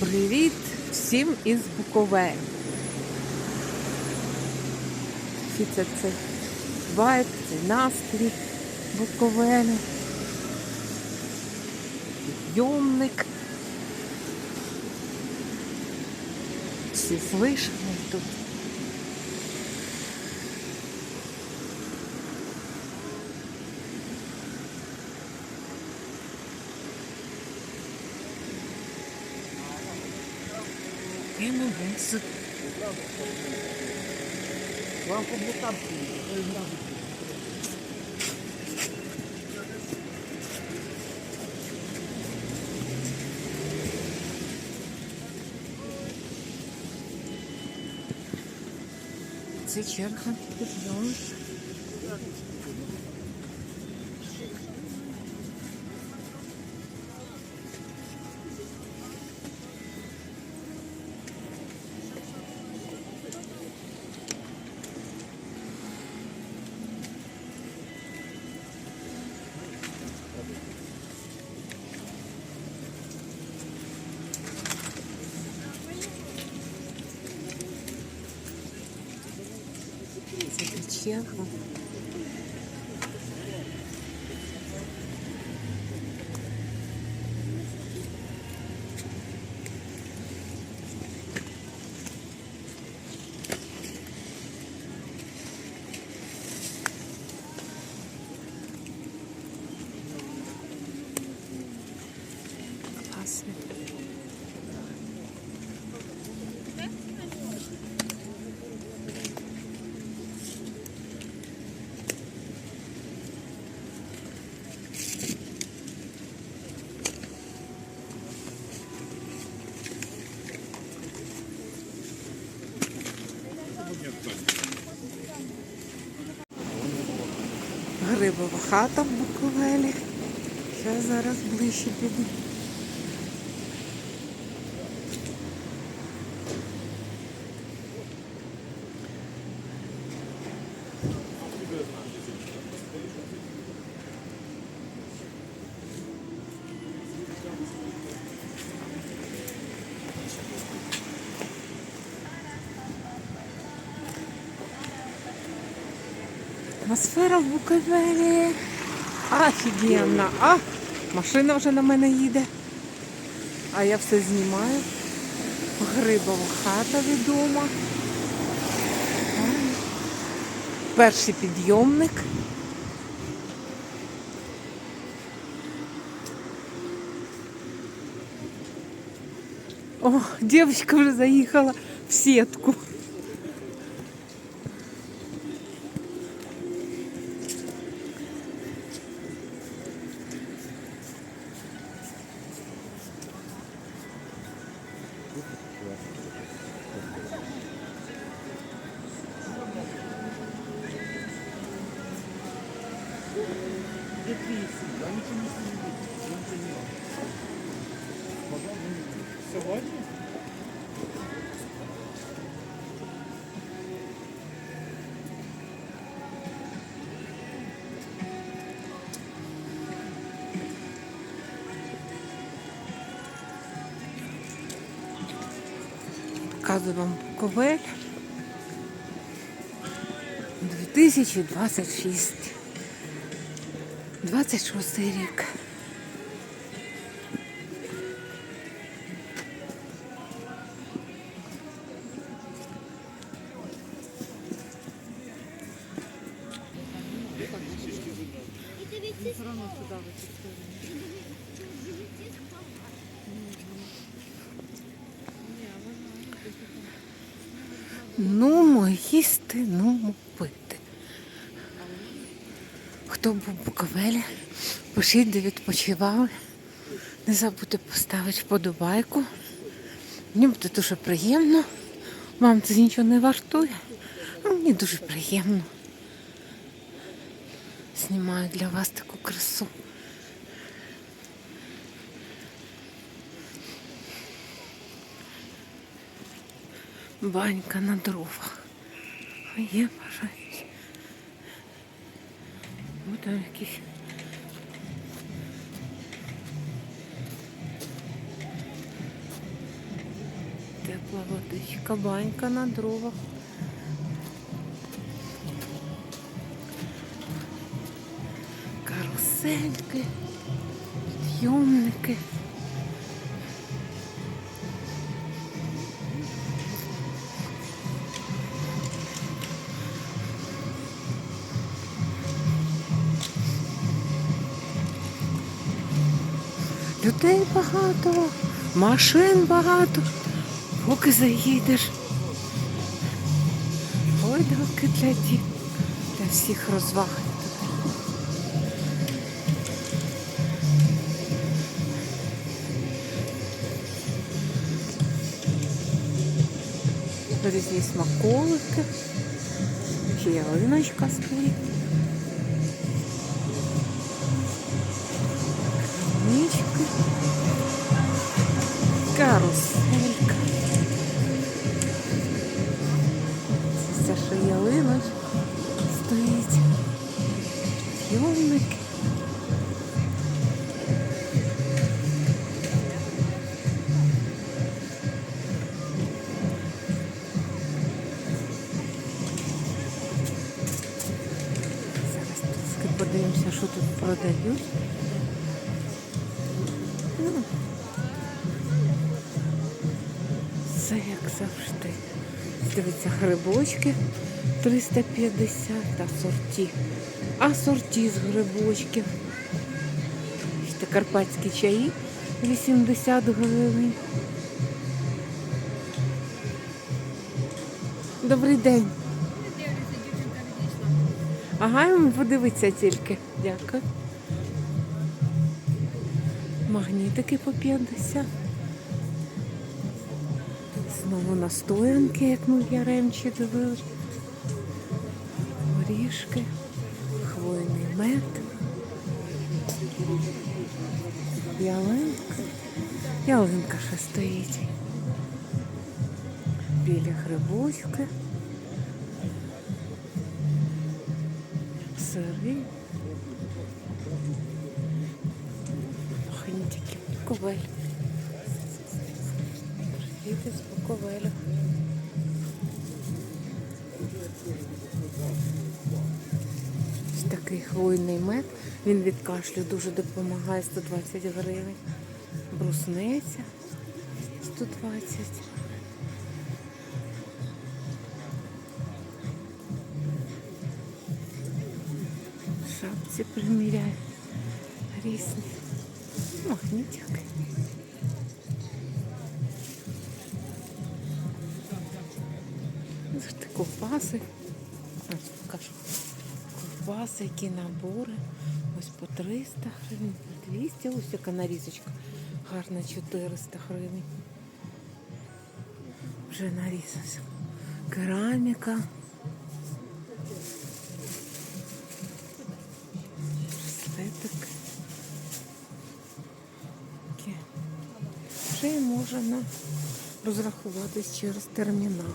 Привіт всім із Буковель. Це цей вайб, цей настрій Буковеля. Підйомник. Всі слышали тут. Кину вниз. Вам по бокам Це черга підйом. Це черга. Класно. Грибова хата в Буковелі. Ще зараз ближче піду. Атмосфера в Буковелі. Офігенна. А, машина вже на мене їде. А я все знімаю. Грибова хата відома. Перший підйомник. О, дівчинка вже заїхала в сітку. Сьогодні? Показую вам Буковель 2026. 26 рік. Буковелі, пишіть, де відпочивали. Не забудьте поставити вподобайку. Мені буде дуже приємно. Вам це нічого не вартує. Мені дуже приємно. Знімаю для вас таку красу. Банька на дровах. Є бажають. Ось там якісь тепла водичка, банька на дровах. Карусельки, підйомники. Багато, машин багато. Поки заїдеш. Гойдалки для дітей, для всіх розваг. Різні смаколики. Ялиночка стоїть. Нічки. Каруселька. Це ще ялиночка стоїть. Грибочки 350 асорті. Асорті з грибочків. Ще карпатські чаї 80 гривень. Добрий день. Ага, йому подивитися тільки. Дякую. Магнітики по 50. Знову настоянки, як ми в Яремчі дивились. Горішки, хвойний мед. Ялинка. Ялинка ще стоїть. Білі грибочки. сири. Хантики, Буковель. З Ось такий хвойний мед. Він від кашлю дуже допомагає 120 гривень. Брусниця 120. шапці приміряю. Різні. Магнітики. Ковбаси. Покажу. Ковбаси, які набори. Ось по 300 гривень, по 200. Ось яка нарізочка. Гарна 400 гривень. Вже нарізався. Кераміка. Браслетик. Ще й можна розрахуватись через термінал.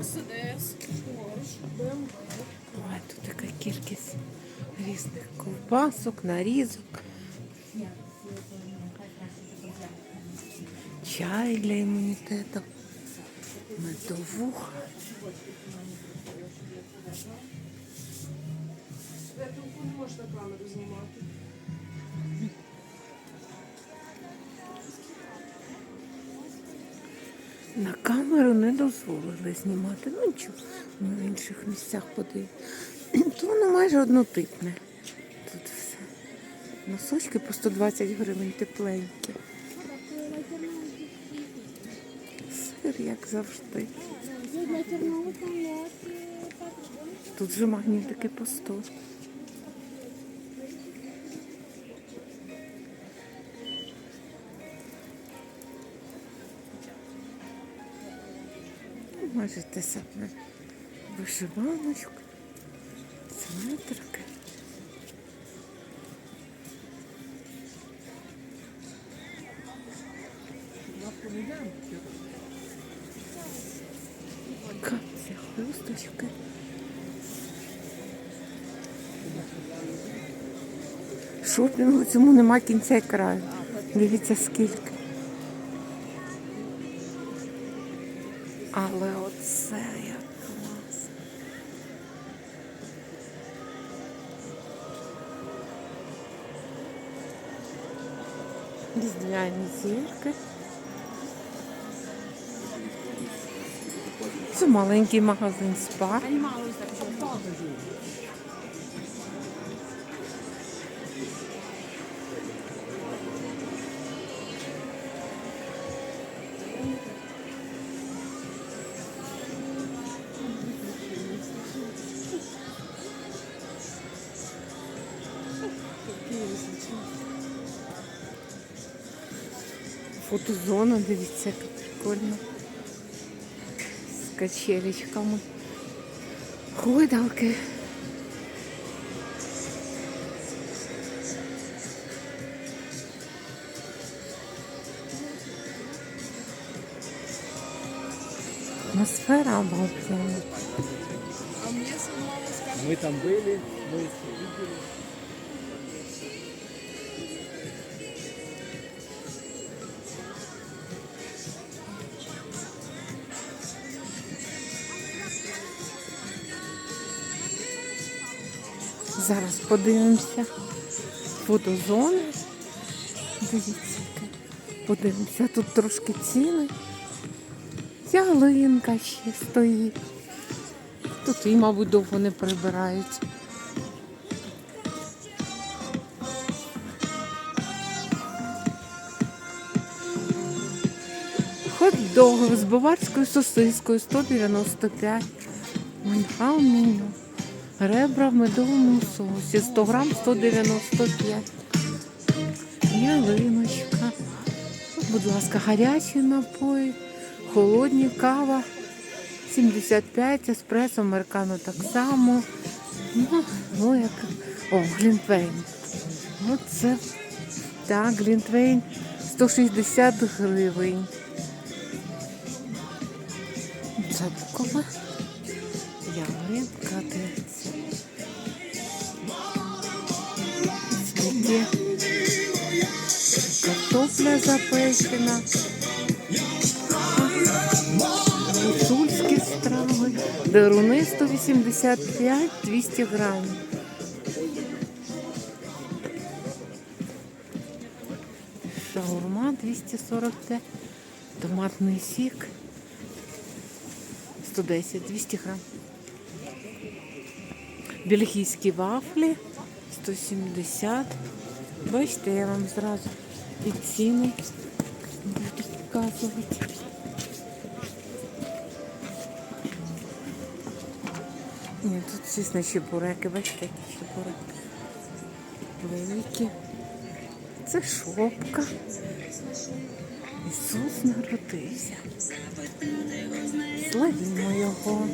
Мерседес, Порш, БМВ. Ой, тут така кількість різних ковбасок, нарізок. Чай для імунітету, медовуха. Тут можна камеру знімати. На камеру не дозволили знімати. Ну нічого, ми в інших місцях подивимося. То воно майже однотипне. Тут все. Носочки по 120 гривень тепленькі. Сир, як завжди. Тут же магнітики по 100. Ну, Майже те саме. Вишиваночку, сметрики. Капці, хусточки. Шопінгу цьому нема кінця і краю. Дивіться скільки. Але оце як клас. Різдвяні зірки. Це маленький магазин спа. Фотозона, дивіться, як прикольно. З качелечками. Гойдалки. Атмосфера обалденная. А мне самого скажут, Мы там были, мы все видели. Зараз подивимося фотозони. Дивіться, подивимося, тут трошки ціни. Ялинка ще стоїть. Тут і, мабуть, довго не прибирають. Хот-доги з баварською сосискою 195. Мангал. Ребра в медовому соусі 100 грам 195. Ялиночка. Будь ласка, гарячі напої, холодні кава 75, еспресо, американо так само. Ну, ну як. О, глінтвейн. Оце. Так, глінтвейн 160 гривень. Це. Ялинка дивиться. Скільки картопля запечена. Гуцульські страви. Деруни 185 200 грамів. Шаурма 245. Томатний сік 110, 200 грам. Бельгійські вафлі 170. Бачите, я вам зразу і ціни буду показувати. Ні, тут звісно чебуреки, бачите, які чебуреки. Великі. Це шопка. Ісус народився. Славімо його.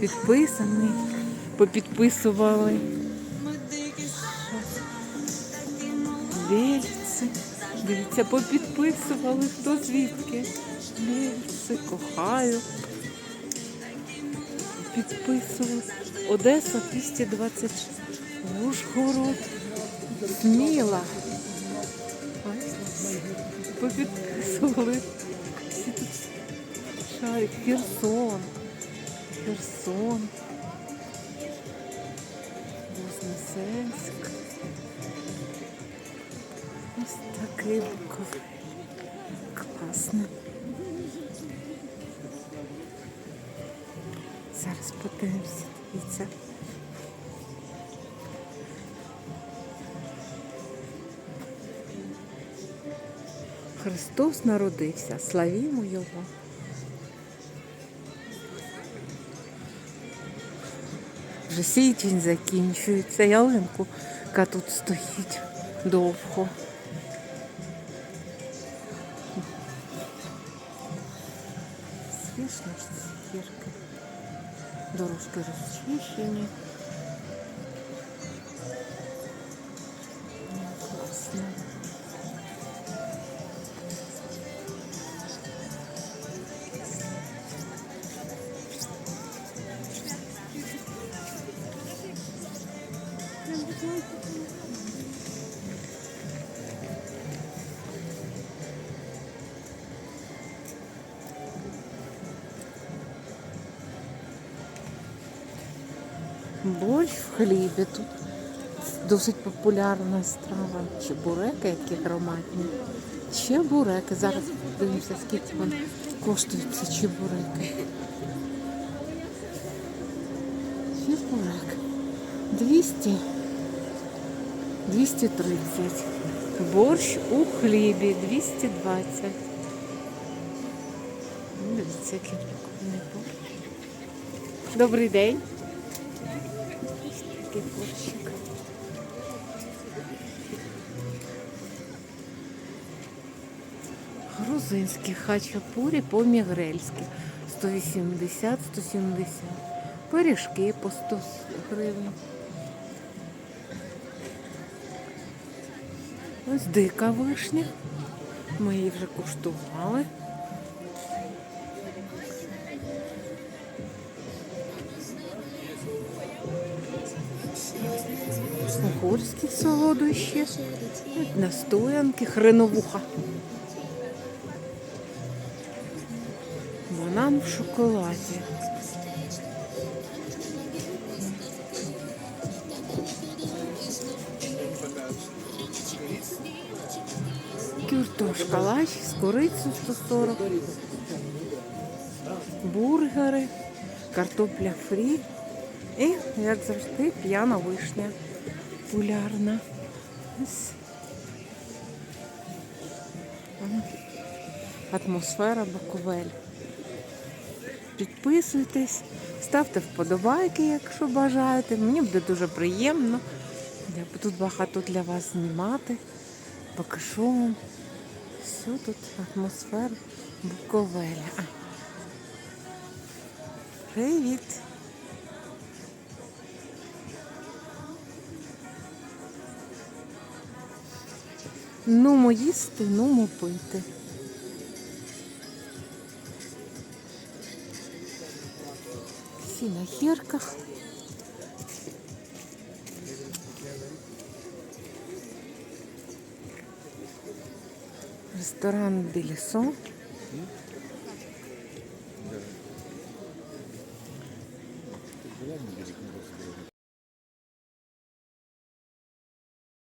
Підписаний, попідписували. Вельці. Дивіться, попідписували. Хто звідки? Вельці, кохаю. Підписували. Одеса 220. Ужгород. Сміла. Попідписували. Всі тут шарик. Херсон. Херсон. Вознесенськ. Ось такий буковий. Класно. Зараз подивимося, дивіться. Христос народився, славімо Його. Вже січень закінчується, ялинку, яка тут стоїть довго. Звісно ж, ці гірки. Дорожки розчищені. Борщ в хлібі тут досить популярна страва. Чебуреки, які громадні. Чебуреки. Зараз подивимося, скільки вони коштують ці чебуреки. Чебурек. 200. 230. Борщ у хлібі 220. Ну, Дивіться, який прикольний борщ. Добрий день. Ось Такий борщик. Грузинські хачапурі по-мігрельськи. 180, 170. Пиріжки по 100 гривень. Ось дика вишня. Ми її вже куштували. Угорські солодощі, настоянки, хреновуха. Банан в шоколаді. Кюртошка лач з курицею 140. Бургери, картопля фрі. І, як завжди, п'яна вишня. Популярна. Атмосфера Буковель. Підписуйтесь, ставте вподобайки, якщо бажаєте. Мені буде дуже приємно. Я буду тут багато для вас знімати. Покажу вам всю тут атмосферу Буковеля. Привіт! Нумо їсти, нумо пити. Всі на гірках. Ресторан Белісон.